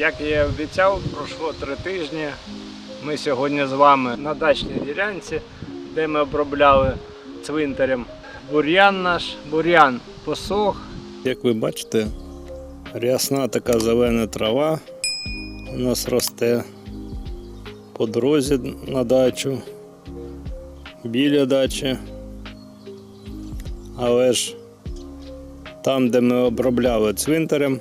Як я і обіцяв, пройшло три тижні. Ми сьогодні з вами на дачній ділянці, де ми обробляли цвинтарем бур'ян наш. Бур'ян посох. Як ви бачите, рясна така зелена трава у нас росте по дорозі на дачу, біля дачі. Але ж там, де ми обробляли цвинтарем,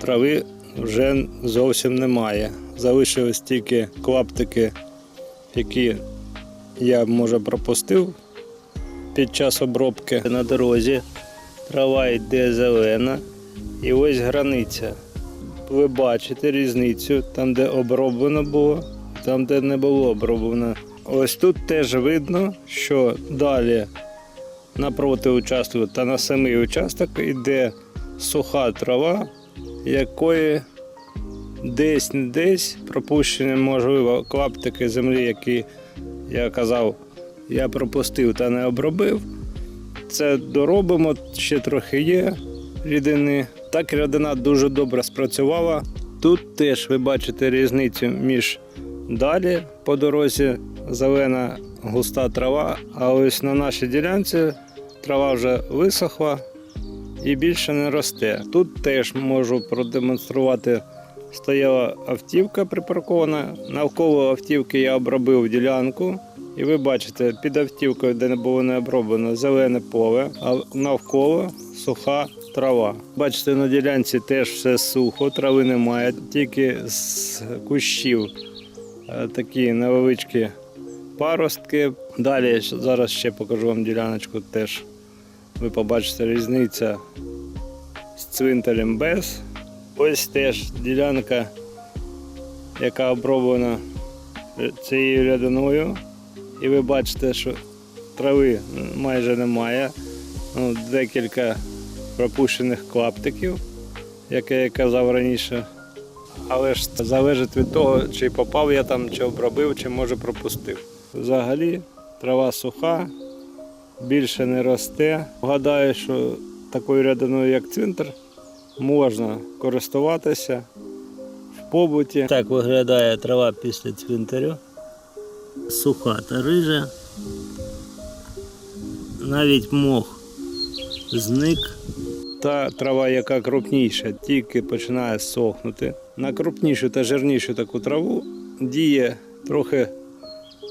трави вже зовсім немає. Залишились тільки клаптики, які я може пропустив під час обробки. На дорозі трава йде зелена і ось границя. Ви бачите різницю там, де оброблено було, там, де не було оброблено. Ось тут теж видно, що далі напроти участку та на самий участок йде суха трава, якої десь не десь пропущені, можливо, клаптики землі, які я казав, я пропустив та не обробив. Це доробимо, ще трохи є рідини. Так рідина дуже добре спрацювала. Тут теж ви бачите різницю між далі по дорозі зелена густа трава, а ось на нашій ділянці трава вже висохла і більше не росте. Тут теж можу продемонструвати. Стояла автівка припаркована. Навколо автівки я обробив ділянку. І ви бачите, під автівкою, де не було не оброблено, зелене поле, а навколо суха трава. Бачите, на ділянці теж все сухо, трави немає, тільки з кущів е, такі невеличкі паростки. Далі зараз ще покажу вам діляночку теж. Ви побачите різниця з цвинтарем без. Ось теж ділянка, яка оброблена цією рядиною. І ви бачите, що трави майже немає. Ну, декілька пропущених клаптиків, як я казав раніше. Але ж це залежить від того, чи попав я там, чи обробив, чи може пропустив. Взагалі трава суха, більше не росте. Гадаю, що такою рядиною, як цвинтар, можна користуватися в побуті. Так виглядає трава після цвинтарю. Суха та рижа. Навіть мох зник. Та трава, яка крупніша, тільки починає сохнути. На крупнішу та жирнішу таку траву діє трохи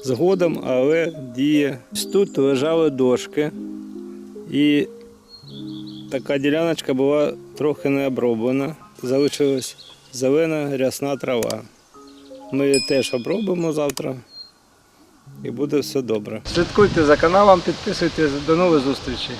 згодом, але діє. Тут лежали дошки, і така діляночка була трохи не оброблена. Залишилась зелена рясна трава. Ми її теж обробимо завтра і буде все добре. Слідкуйте за каналом, підписуйтесь, до нових зустрічей.